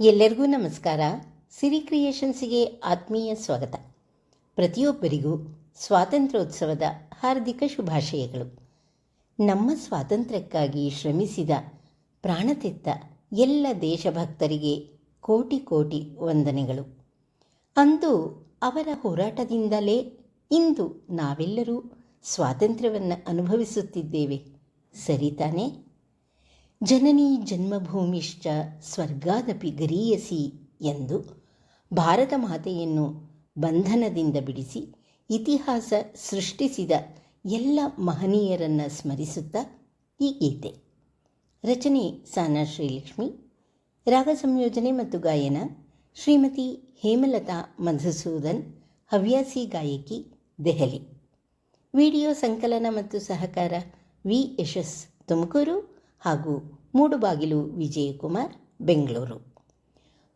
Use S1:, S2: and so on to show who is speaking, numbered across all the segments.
S1: ಎಲ್ಲರಿಗೂ ನಮಸ್ಕಾರ. ಸಿರಿ ಕ್ರಿಯೇಷನ್ಸಿಗೆ ಆತ್ಮೀಯ ಸ್ವಾಗತ. ಪ್ರತಿಯೊಬ್ಬರಿಗೂ ಸ್ವಾತಂತ್ರ್ಯೋತ್ಸವದ ಹಾರ್ದಿಕ ಶುಭಾಶಯಗಳು. ನಮ್ಮ ಸ್ವಾತಂತ್ರ್ಯಕ್ಕಾಗಿ ಶ್ರಮಿಸಿದ, ಪ್ರಾಣತೆತ್ತ ಎಲ್ಲ ದೇಶಭಕ್ತರಿಗೆ ಕೋಟಿ ಕೋಟಿ ವಂದನೆಗಳು. ಅಂದು ಅವರ ಹೋರಾಟದಿಂದಲೇ ಇಂದು ನಾವೆಲ್ಲರೂ ಸ್ವಾತಂತ್ರ್ಯವನ್ನು ಅನುಭವಿಸುತ್ತಿದ್ದೇವೆ. ಸರಿ ತಾನೇ? ಜನನಿ ಜನ್ಮಭೂಮಿಶ್ಚ ಸ್ವರ್ಗಾದಪಿ ಗರೀಯಸಿ ಎಂದು ಭಾರತ ಮಾತೆಯನ್ನು ಬಂಧನದಿಂದ ಬಿಡಿಸಿ ಇತಿಹಾಸ ಸೃಷ್ಟಿಸಿದ ಎಲ್ಲ ಮಹನೀಯರನ್ನು ಸ್ಮರಿಸುತ್ತಾ ಈ ಗೀತೆ. ರಚನೆ ಸಾನಾ ಶ್ರೀಲಕ್ಷ್ಮಿ, ರಾಗ ಸಂಯೋಜನೆ ಮತ್ತು ಗಾಯನ ಶ್ರೀಮತಿ ಹೇಮಲತಾ ಮಧುಸೂದನ್, ಹವ್ಯಾಸಿ ಗಾಯಕಿ ದೆಹಲಿ. ವಿಡಿಯೋ ಸಂಕಲನ ಮತ್ತು ಸಹಕಾರ ವಿ ಯಶಸ್ ತುಮಕೂರು. ಹಾಗೂ ಮೂಡುಬಾಗಿಲು ವಿಜಯಕುಮಾರ್, ಬೆಂಗಳೂರು.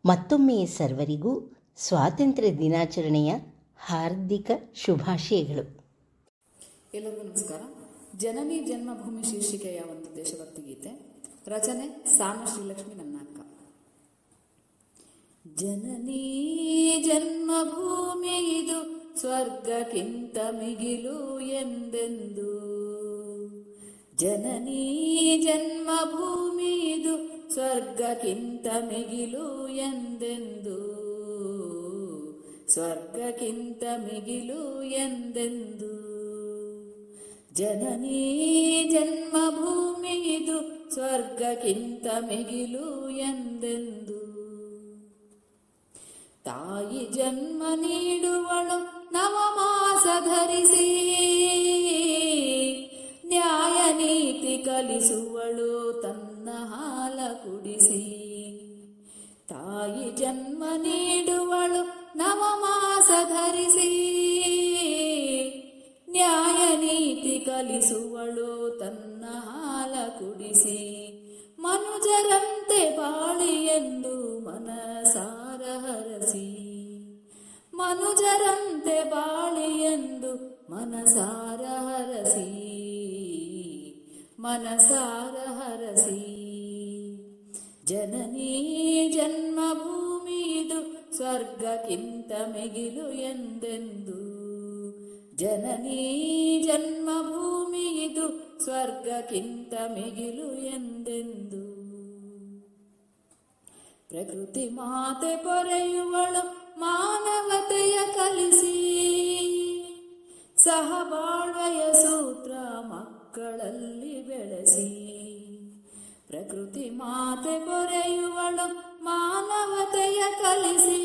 S1: ಮತ್ತೊಮ್ಮೆ ಸರ್ವರಿಗೂ ಸ್ವಾತಂತ್ರ್ಯ ದಿನಾಚರಣೆಯ ಹಾರ್ದಿಕ ಶುಭಾಶಯಗಳು.
S2: ಎಲ್ಲರಿಗೂ ನಮಸ್ಕಾರ. ಜನನಿ ಜನ್ಮಭೂಮಿ ಶೀರ್ಷಿಕೆಯ ಒಂದು ದೇಶಭಕ್ತಿ ಗೀತೆ. ರಚನೆ ಸಾಮ ಶ್ರೀಲಕ್ಷ್ಮಿ ನನ್ನ ಅಕ್ಕ ಜನನಿ ಜನ್ಮಭೂಮಿ ಇದು ಸ್ವರ್ಗಕ್ಕಿಂತ ಮಿಗಿಲು ಎಂದೆಂದು? ಜನನಿ ಜನ್ಮಭೂಮಿ ಇದು ಸ್ವರ್ಗಕ್ಕಿಂತ ಮಿಗಿಲು ಎಂದೆಂದು ಸ್ವರ್ಗಕ್ಕಿಂತ ಮಿಗಿಲು ಎಂದೆಂದು ಜನನಿ ಜನ್ಮಭೂಮಿ ಇದು ಸ್ವರ್ಗಕ್ಕಿಂತ ಮಿಗಿಲು ಎಂದೆಂದು ತಾಯಿ ಜನ್ಮ ನೀಡುವಳು ನವಮಾಸ ಧರಿಸಿ ಕಲಿಸುವಳು ತನ್ನ ಹಾಲ ಕುಡಿಸಿ. ತಾಯಿ ಜನ್ಮ ನೀಡುವಳು, ನವಮಾಸ ಧರಿಸಿ. ನ್ಯಾಯ ನೀತಿ ಕಲಿಸುವಳು, ತನ್ನ ಹಾಲ ಕುಡಿಸಿ. ಮನುಜರಂತೆ ಬಾಳಿ ಎಂದು ಮನಸಾರ ಹರಸಿ. ಮನುಜರಂತೆ ಬಾಳಿ ಎಂದು ಮನಸಾರ ಮನಸಾರ ಹರಸಿ ಜನನೀ ಜನ್ಮಭೂಮಿ ಇದು ಸ್ವರ್ಗಕ್ಕಿಂತ ಮಿಗಿಲು ಎಂದೆಂದು. ಜನನೀ ಜನ್ಮಭೂಮಿ ಇದು ಸ್ವರ್ಗಕ್ಕಿಂತ ಮಿಗಿಲು ಎಂದೆಂದು. ಪ್ರಕೃತಿ ಮಾತೆ ಪೊರೆಯುವಳು ಮಾನವತೆಯ ಕಲಿಸಿ. ಸಹಬಾಳ್ವೆಯ ಸೂತ್ರ ಮಕ್ಕಳಲ್ಲಿ ಬೆಳೆಸಿ. ಪ್ರಕೃತಿ ಮಾತೆ ಬೊರೆಯುವಳು ಮಾನವತೆಯ ಕಲಿಸಿ.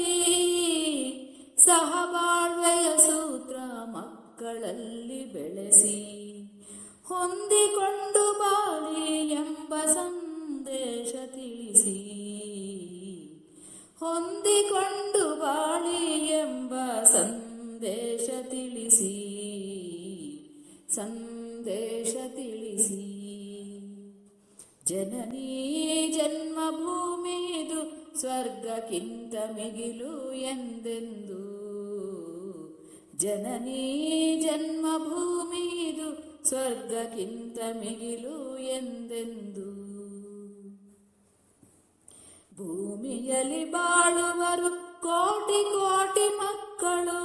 S2: ಸಹಬಾಳ್ವೆಯ ಸೂತ್ರ ಮಕ್ಕಳಲ್ಲಿ ಬೆಳೆಸಿ. ಹೊಂದಿಕೊಂಡು ಬಾಳಿ ಎಂಬ ಸಂದೇಶ ತಿಳಿಸಿ. ಸಂದೇಶ ತಿಳಿಸಿ. ಜನನೀ ಜನ್ಮಭೂಮಿದು ಸ್ವರ್ಗಕ್ಕಿಂತ ಮಿಗಿಲು ಎಂದೆಂದು. ಜನನೀ ಜನ್ಮಭೂಮಿದು ಸ್ವರ್ಗಕ್ಕಿಂತ ಮಿಗಿಲು ಎಂದೆಂದು. ಭೂಮಿಯಲ್ಲಿ ಬಾಳುವರು ಕೋಟಿ ಕೋಟಿ ಮಕ್ಕಳು.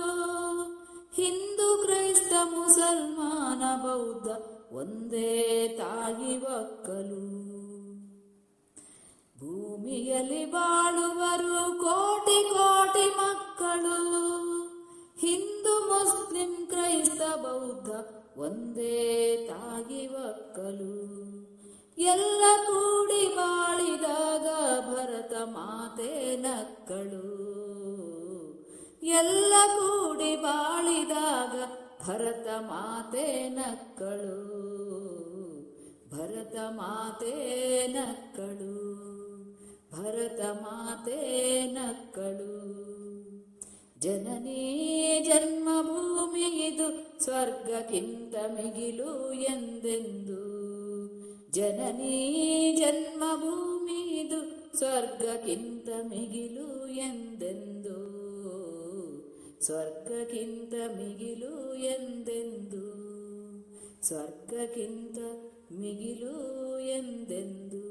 S2: ಹಿಂದೂ ಕ್ರೈಸ್ತ ಮುಸಲ್ಮಾನ ಬೌದ್ಧ ಒಂದೇ ತಾಯಿ ಒಕ್ಕಲು. ಭೂಮಿಯಲ್ಲಿ ಬಾಳುವರು ಕೋಟಿ ಕೋಟಿ ಮಕ್ಕಳು. ಹಿಂದೂ, ಮುಸ್ಲಿಂ, ಕ್ರೈಸ್ತ, ಬೌದ್ಧ ಒಂದೇ ತಾಯಿ ಒಕ್ಕಲು. ಎಲ್ಲ ಕೂಡಿ ಬಾಳಿದಾಗ ಭರತ ಮಾತೆ ನಕ್ಕಳು. ಎಲ್ಲ ಕೂಡಿ ಬಾಳಿದಾಗ ಭರತ ಮಾತೆ ನಕ್ಕಳು ಭರತ ಮಾತೆ ನಕ್ಕಳು ಭರತ ಮಾತೆ ನಕ್ಕಳು ಜನನೀ ಜನ್ಮಭೂಮಿ ಇದು, ಸ್ವರ್ಗಕ್ಕಿಂತ ಮಿಗಿಲು ಎಂದೆಂದು. ಜನನೀ ಜನ್ಮಭೂಮಿ ಇದು, ಸ್ವರ್ಗಕ್ಕಿಂತ ಮಿಗಿಲು ಎಂದೆಂದು. ಸ್ವರ್ಗಕ್ಕಿಂತ ಮಿಗಿಲು ಎಂದೆಂದು? ಸ್ವರ್ಗಕ್ಕಿಂತ ಮಿಗಿಲು ಎಂದೆಂದು?